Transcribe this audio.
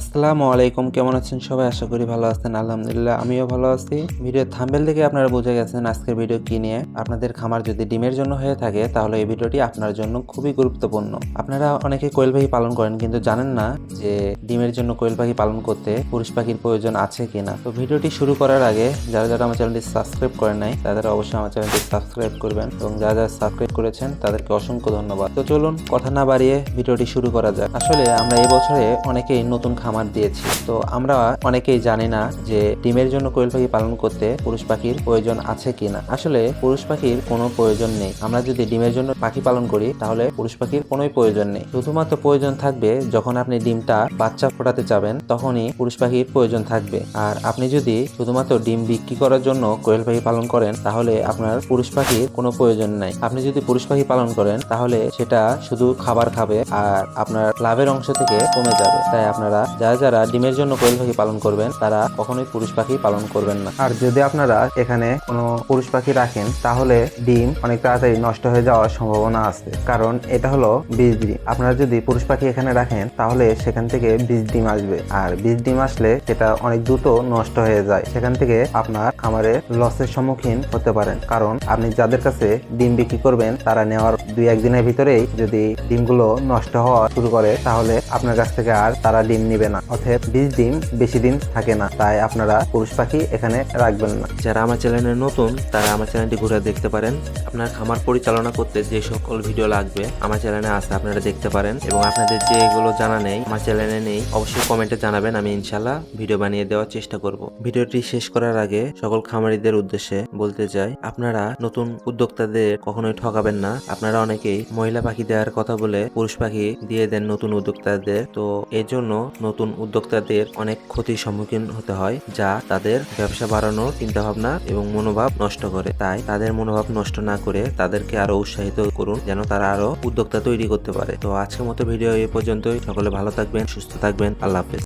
আসসালামু আলাইকুম, কেমন আছেন সবাই? আশা করি ভালো আছেন, আলহামদুলিল্লাহ, আমিও ভালো আছি। ভিডিও থাম্বেল দেখে আপনারা বুঝে গেছেন আজকের ভিডিও কি নিয়ে। আপনাদের খামার যদি ডিমের জন্য হয়ে থাকে, তাহলে এই ভিডিওটি আপনার জন্য খুবই গুরুত্বপূর্ণ। আপনারা অনেকে কোয়েল পাখি পালন করেন, কিন্তু জানেন না যে ডিমের জন্য কোয়েল পাখি পালন করতে পুরুষ পাখির প্রয়োজন আছে কিনা। তো ভিডিওটি শুরু করার আগে, যারা যারা আমার চ্যানেলটি সাবস্ক্রাইব করেন নাই, তাদের অবশ্যই আমার চ্যানেলটি সাবস্ক্রাইব করবেন এবং যারা যারা সাবস্ক্রাইব করেছেন, তাদেরকে অসংখ্য ধন্যবাদ। তো চলুন, কথা না বাড়িয়ে ভিডিওটি শুরু করা যাক। আসলে আমরা এই বছরে অনেকেই নতুন খামার দিয়েছি। তো আমরা অনেকেই জানি না যে ডিমের জন্য কোয়েল পাখি পালন করতে পুরুষ পাখির প্রয়োজন আছে কিনা। আসলে পুরুষ পাখির কোনো প্রয়োজন নেই। আমরা যদি ডিমের জন্য পাখি পালন করি, তাহলে পুরুষ পাখির কোনোই প্রয়োজন নেই। শুধুমাত্র প্রয়োজন থাকবে যখন আপনি ডিমটা বাচ্চা ফোটাতে যাবেন, তখনই পুরুষ পাখির প্রয়োজন থাকবে। আর আপনি যদি শুধুমাত্র ডিম বিক্রি করার জন্য কোয়েল পাখি পালন করেন, তাহলে আপনার পুরুষ পাখির কোনো প্রয়োজন নাই। আপনি যদি পুরুষ পাখি পালন করেন, তাহলে সেটা শুধু খাবার খাবে আর আপনার লাভের অংশ থেকে কমে যাবে। তাই আপনারা যারা যারা ডিমের জন্য কোয়েল পাখি পালন করবেন, তারা কখনোই পুরুষ পাখি পালন করবেন না। আর যদি আপনারা এখানে কোনো পুরুষ পাখি রাখেন, তাহলে ডিম অনেক তাড়াতাড়ি নষ্ট হয়ে যাওয়ার সম্ভাবনা আছে। কারণ এটা হলো বীজ ডিম। আপনারা যদি পুরুষ পাখি এখানে রাখেন, তাহলে সেখান থেকে বীজ ডিম আসবে। আর বীজ ডিম আসলে সেটা অনেক দ্রুত নষ্ট হয়ে যায়। সেখান থেকে আপনার খামারে লসের সম্মুখীন হতে পারেন। কারণ আপনি যাদের কাছে ডিম বিক্রি করবেন, তারা নেওয়ার দুই একদিনের ভিতরেই যদি ডিমগুলো নষ্ট হওয়া শুরু করে, তাহলে আপনার কাছ থেকে আর তারা ডিম নিবে না। অতএব বীজ ডিম বেশি দিন থাকে না। তাই আপনারা পুরুষ পাখি এখানে রাখবেন না। যারা আমার চ্যানেলে নতুন, তারা আমার চ্যানেলটি ঘুরে দেখতে পারেন। আপনার খামার পরিচালনা করতে যে সকল ভিডিও লাগবে, আমার চ্যানেলে আছে, আপনারা দেখতে পারেন। এবং আপনাদের যেগুলো জানা নেই, আমার চ্যানেলে নেই, অবশ্যই কমেন্টে জানাবেন, আমি ইনশাল্লাহ ভিডিও বানিয়ে দেওয়ার চেষ্টা করব। ভিডিওটি শেষ করার আগে সকল খামারিদের উদ্দেশ্যে বলতে চাই, আপনারা নতুন উদ্যোক্তাদের কখনোই ঠকাবেন না। আপনারা অনেকেই মহিলা পাখি দেওয়ার কথা বলে পুরুষ পাখি দিয়ে দেন নতুন উদ্যোক্তাদের। তো এর জন্য নতুন উদ্যোক্তাদের অনেক ক্ষতির সম্মুখীন হতে হয়, যা তাদের ব্যবসা বাড়ানোর চিন্তা ভাবনা এবং মনোভাব নষ্ট করে। তাই তাদের মনোভাব নষ্ট না করে তাদেরকে আরও উৎসাহিত করুন, যেন তারা আরও উদ্যোক্তা তৈরি করতে পারে। তো আজকের মতো ভিডিও এ পর্যন্তই। সকলে ভালো থাকবেন, সুস্থ থাকবেন। আল্লাহ হাফেজ।